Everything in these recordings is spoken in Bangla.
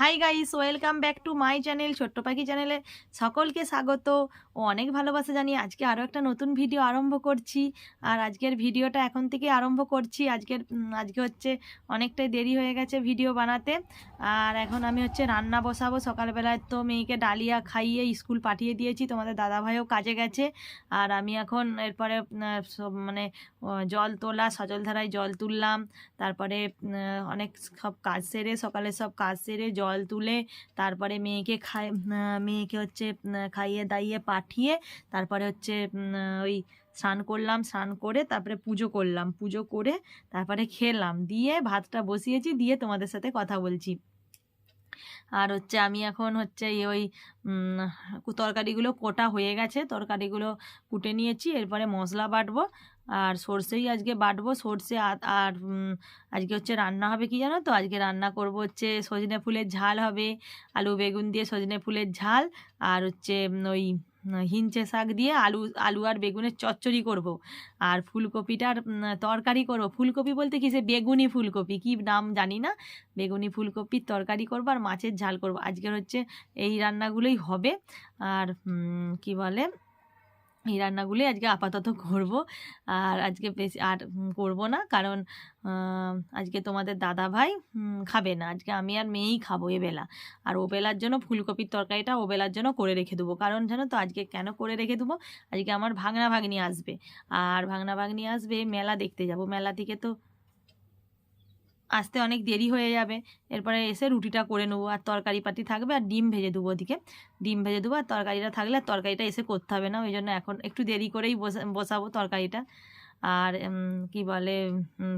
Hi guys welcome back to my channel ছোট্ট পাখি চ্যানেলে সকলকে স্বাগত। ও অনেক ভালোবাসা জানিয়ে আজকে আরও একটা নতুন ভিডিও আরম্ভ করছি। আর আজকের ভিডিওটা এখন থেকে আরম্ভ করছি। আজকের আজকে হচ্ছে অনেকটাই দেরি হয়ে গেছে ভিডিও বানাতে। আর এখন আমি হচ্ছে রান্না বসাবো। সকালবেলায় তো মেয়েকে ডালিয়া খাইয়ে স্কুল পাঠিয়ে দিয়েছি। তোমাদের দাদাভাইও কাজে গেছে। আর আমি এখন এরপরে মানে জল তোলা, সজলধারায় জল তুললাম। তারপরে অনেক সব কাজ সেরে সকালে সব কাজ সেরে জল তুলে তারপরে মেয়েকে উম, মেয়েকে হচ্ছে খাইয়ে দাইয়ে পাঠিয়ে তারপরে হচ্ছে ওই স্নান করলাম স্নান করে তারপরে পুজো করলাম। পুজো করে তারপরে খেলাম। দিয়ে ভাতটা বসিয়েছি দিয়ে তোমাদের সাথে কথা বলছি। আর হচ্ছে আমি এখন হচ্ছে ওই তরকারিগুলো কোটা হয়ে গেছে তরকারিগুলো কুটে নিয়েছি এরপরে মশলা বাটবো। আর সর্ষেই আজকে বাটবো। সর্ষে আর আজকে হচ্ছে রান্না হবে কি জানো তো? আজকে রান্না করব হচ্ছে সজনে ফুলের ঝাল হবে। আলু, বেগুন দিয়ে সজনে ফুলের ঝাল আর হচ্ছে ওই হিঞ্চে শাক দিয়ে আলু আলু আর বেগুনের চচ্চড়ি করব। আর ফুলকপিটার তরকারি করব। ফুলকপি বলতে কি সে বেগুনি ফুলকপি? কি নাম জানি না। বেগুনি ফুলকপির তরকারি করব আর মাছের ঝাল করব। আজকের হচ্ছে এই রান্নাগুলোই হবে। আর কি বলে? এই রান্নাগুলি আজকে আপাতত করব। আর আজকে বেশি আর করব না। কারণ আজকে তোমাদের দাদা ভাই খাবে না। আজকে আমি আর মেয়েই খাব এবেলা আর ওবেলার জন্য ফুলকপির তরকারিটা ওবেলার জন্য করে রেখে দেবো। কারণ জানো তো, আজকে কেন করে রেখে দেবো? আজকে আমার ভাগনা ভাগ্নি আসবে। আর ভাগনা ভাগনি আসবে মেলা দেখতে যাব। মেলা থেকে তো আসতে অনেক দেরি হয়ে যাবে। এরপরে এসে রুটিটা করে নেব। আর তরকারি পাতি থাকবে আর ডিম ভেজে দেবো ওদিকে। ডিম ভেজে দেবো আর তরকারিটা থাকলে আর তরকারিটা এসে করতে হবে না। ওই জন্য এখন একটু দেরি করেই বসা, বসাবো তরকারিটা। আর কি বলে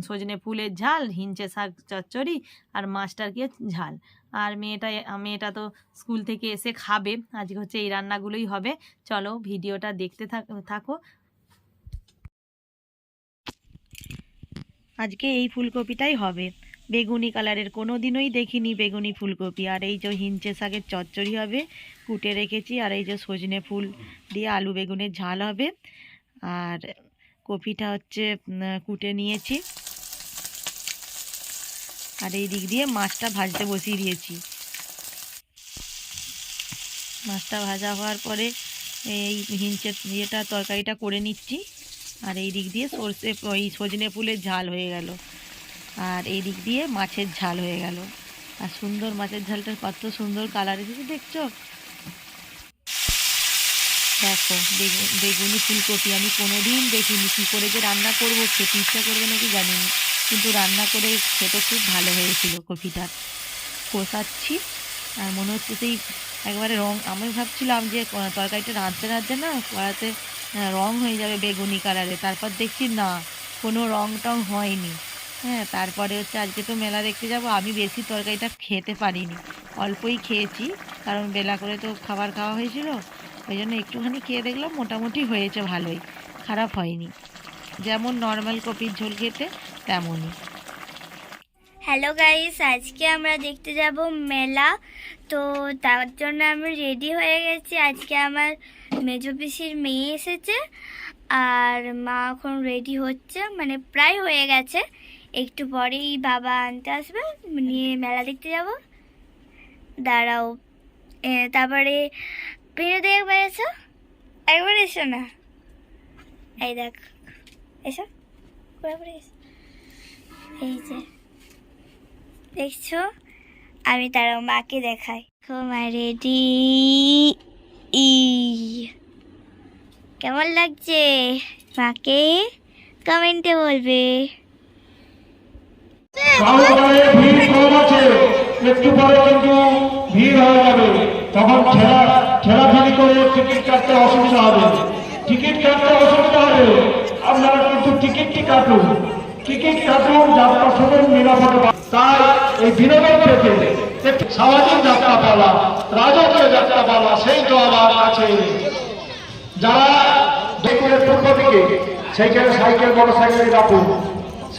সজনে ফুলের ঝাল, হিঞ্চে শাক চচ্চড়ি আর মাছটার কি ঝাল। আর মেয়েটা মেয়েটা তো স্কুল থেকে এসে খাবে। আজকে হচ্ছে এই রান্নাগুলোই হবে। চলো ভিডিওটা দেখতে থাকো। আজকে এই ফুলকপিটাই হবে। বেগুনি কালারের কোনো দিনই দেখিনি বেগুনি ফুলকপি। আর এই যে হিঞ্চে শাকের চচ্চড়ি হবে, কুটে রেখেছি, আর এই যে সজনে ফুল দিয়ে আলু বেগুনের ঝাল হবে। আর কপিটা হচ্ছে কুটে নিয়েছি। আর এই দিক দিয়ে মাছটা ভাজতে বসিয়ে দিয়েছি। মাছটা ভাজা হওয়ার পরে এই হিঞ্চের ইয়েটা, তরকারিটা করে নিচ্ছি। আর এই দিক দিয়ে সর্ষে, ওই সজনে ফুলের ঝাল হয়ে গেল। আর এই দিক দিয়ে মাছের ঝাল হয়ে গেল। আর সুন্দর মাছের ঝালটার কত সুন্দর কালার এসেছে দেখছ? দেখো বেগু- বেগুনি ফুলকপি, আমি কোনোদিন দেখিনি কী করে যে রান্না করব, খেতে ইচ্ছা করবে নাকি জানি না। কিন্তু রান্না করে খেতে খুব ভালো হয়েছিল কপিটা। কষাচ্ছি, আর মনে হচ্ছে সেই একবারে রং, আমি ভাবছিলাম যে তরকারিটা রাঁধতে রাঁধতে না কড়াতে রং হয়ে যাবে বেগুনি কালারে তারপর দেখছি না, কোনো রং টং হয়নি। হ্যাঁ তারপরে হচ্ছে আজকে তো মেলা দেখতে যাব। আমি বেশি তরকারিটা খেতে পারিনি। অল্পই খেয়েছি, কারণ বেলা করে তো খাবার খাওয়া হয়েছিল। ওই জন্য একটুখানি খেয়ে দেখলাম, মোটামুটি হয়েছে ভালোই। খারাপ হয়নি। যেমন নর্মাল কপির ঝোল খেতে, তেমনই। হ্যালো গাইস আজকে আমরা দেখতে যাব মেলা। তো তার জন্য আমি রেডি হয়ে গেছি। আজকে আমার মেজো পিসির মেয়ে এসেছে, আর মা এখন রেডি হচ্ছে মানে প্রায় হয়ে গেছে। একটু পরেই বাবা আনতে আসবে, নিয়ে মেলা দেখতে যাব। দাঁড়াও। তারপরে বিনোদ একবার এসো। একবার এসো না। এই দেখ, এসো। এই যে, দেখছ? আমি তারা মাকে দেখাই। রেডি ই। কেমন লাগছে? মাকে কমেন্টে বলবে। কাউন্টারে ভিড় কম আছে একটু পরে কিন্তু ভিড় হয়ে যাবে। তখন ঠেলা ঠেলাঠালি করে টিকিট কাটতে অসুবিধা হবে। টিকিট কাটতে অসুবিধা হবে। আপনারা কিন্তু টিকিটটি কাটুন। টিকিট কাটুন, যাত্রা সময় নিরাপদে তাই এই বিনোদন থেকে সামাজিক যাত্রা পালা, রাজকীয় যাত্রা পালা, সেই তো আমার এনে। যারা দুপুরের পূর্ব দিকে সেইখানে সাইকেল মোটর সাইকেল রাখুন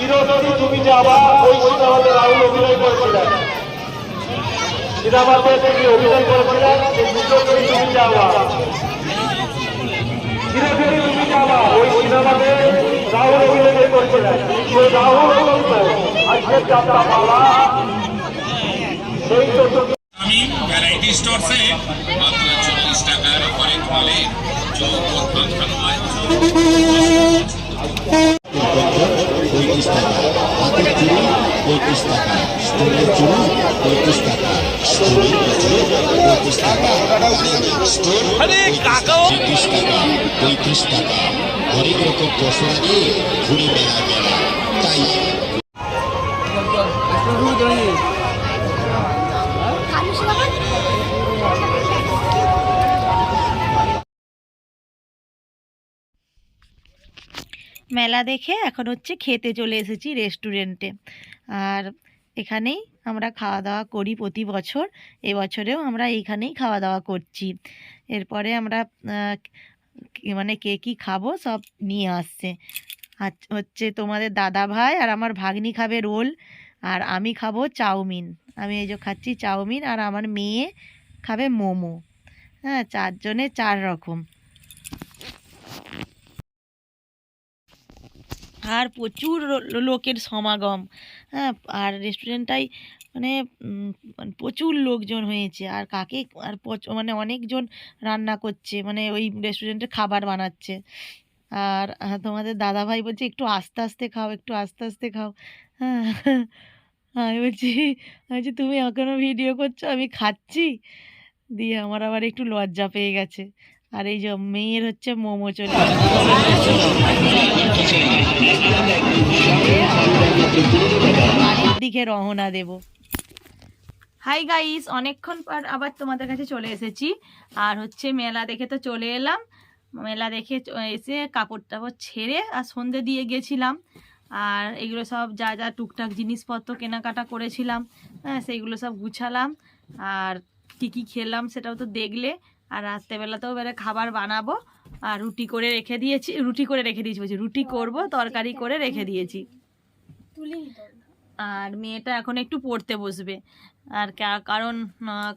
চিরদিনই তুমি যাবা ওই সিনেমাতে রাহুল অভিনয় করেছিলেন সিনেমাতে তিনি অভিনয় করেছিলেন সেই চিরদিনই তুমি যাবা চিরদিনই তুমি যাবা ওই সিনেমাতে রাহুল অভিনয় করেছিলেন সেই রাহুল আজকে যাত্রা পালা। সেই ভ্যারাইটি স্টোর মাত্র চল্লিশ টাকার হরেক মালে চৌকর পাখানো মাংস পঁয়ত্রিশ টাকা হাতের চুড়ি পঁয়ত্রিশ টাকা স্টোনের চুড়ি পঁয়ত্রিশ টাকা স্টোনের চুড়ি পঁয়ত্রিশ টাকা স্টোন পঁয়ত্রিশ টাকা পঁয়ত্রিশ টাকা। হরেক রকম পশরা নিয়ে ঘুরে বেড়া মেলা। তাই মেলা দেখে এখন হচ্ছে খেতে চলে এসেছি রেস্টুরেন্টে আর এখানেই আমরা খাওয়া দাওয়া করি প্রতি বছর। এবছরেও আমরা এইখানেই খাওয়া দাওয়া করছি। এরপরে আমরা মানে কে কী খাব সব নিয়ে আসছে। হচ্ছে তোমাদের দাদা ভাই আর আমার ভাগ্নি খাবে রোল। আর আমি খাব চাউমিন। আমি এই যে খাচ্ছি চাউমিন আর আমার মেয়ে খাবে মোমো। হ্যাঁ চারজনে চার রকম। আর প্রচুর লোকের সমাগম। হ্যাঁ আর রেস্টুরেন্টটাই মানে মানে প্রচুর লোকজন হয়েছে। আর কাকে, আর মানে অনেকজন রান্না করছে মানে ওই রেস্টুরেন্টে খাবার বানাচ্ছে। আর তোমাদের দাদাভাই বলছে, একটু আস্তে আস্তে খাও, একটু আস্তে আস্তে খাও। হ্যাঁ আমি বলছি আমি বলছি, তুমি এখনও ভিডিও করছ? আমি খাচ্ছি? দিয়ে আমার আবার একটু লজ্জা পেয়ে গেছে। আর এই যে মেয়ের হচ্ছে মোমো চলে দিকে রওনা দেব হাই গাইস অনেকক্ষণ পর আবার তোমাদের কাছে চলে এসেছি আর হচ্ছে মেলা দেখে তো চলে এলাম মেলা দেখে চ- এসে কাপড় টাপড় ছেড়ে আর সন্ধে দিয়ে গেছিলাম আর এগুলো সব যা যা টুকটাক জিনিসপত্র কেনাকাটা করেছিলাম হ্যাঁ সেইগুলো সব গুছালাম আর কী কী খেলাম সেটাও তো দেখলে আর রাত্রেবেলাতেও বেড়ে খাবার বানাবো। আর রুটি করে রেখে দিয়েছি রুটি করে রেখে দিয়েছি বলছি রুটি করব তরকারি করে রেখে দিয়েছি। আর মেয়েটা এখন একটু পড়তে বসবে। আর কারণ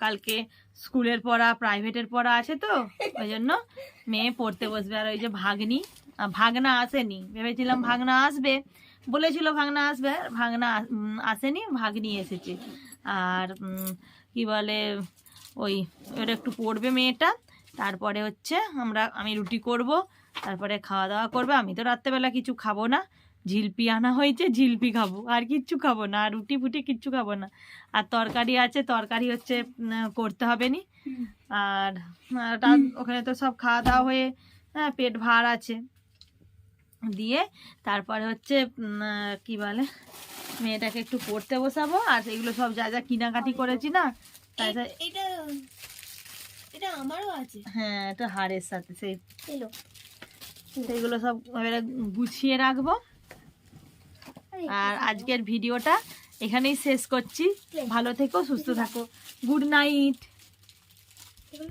কালকে স্কুলের পড়া প্রাইভেটের পড়া আছে তো ওই জন্য মেয়ে পড়তে বসবে। আর ওই যে ভাগ্নি ভাগনা আসেনি। ভেবেছিলাম ভাগনা আসবে বলেছিল ভাগনা আসবে আর ভাগনা আসেনি ভাগ্নি এসেছে। আর কি বলে ওই ওটা একটু পড়বে মেয়েটা, তারপরে হচ্ছে আমরা, আমি রুটি করব, তারপরে খাওয়া দাওয়া করবে। আমি তো রাত্রেবেলা কিছু খাব না, ঝিলপি আনা হয়েছে, ঝিলপি খাব, আর কিচ্ছু খাব না, আর রুটি ফুটি কিচ্ছু খাব না। আর তরকারি আছে, তরকারি হচ্ছে করতে হবে নি। আর ওখানে তো সব খাওয়া দাওয়া হয়ে হ্যাঁ পেট ভার আছে। দিয়ে তারপরে হচ্ছে কি বলে, মেয়েটাকে একটু পড়তে বসাবো, আর এগুলো সব যা যা কেনাকাটি করেছি না এটা এটা আমারও আছে। হ্যাঁ এটা হাড়ের সাথে সেই এলো। সেইগুলো সব এবারে গুছিয়ে রাখব। আর আজকের ভিডিওটা এখানেই শেষ করছি। ভালো থেকো সুস্থ থাকো। Good night.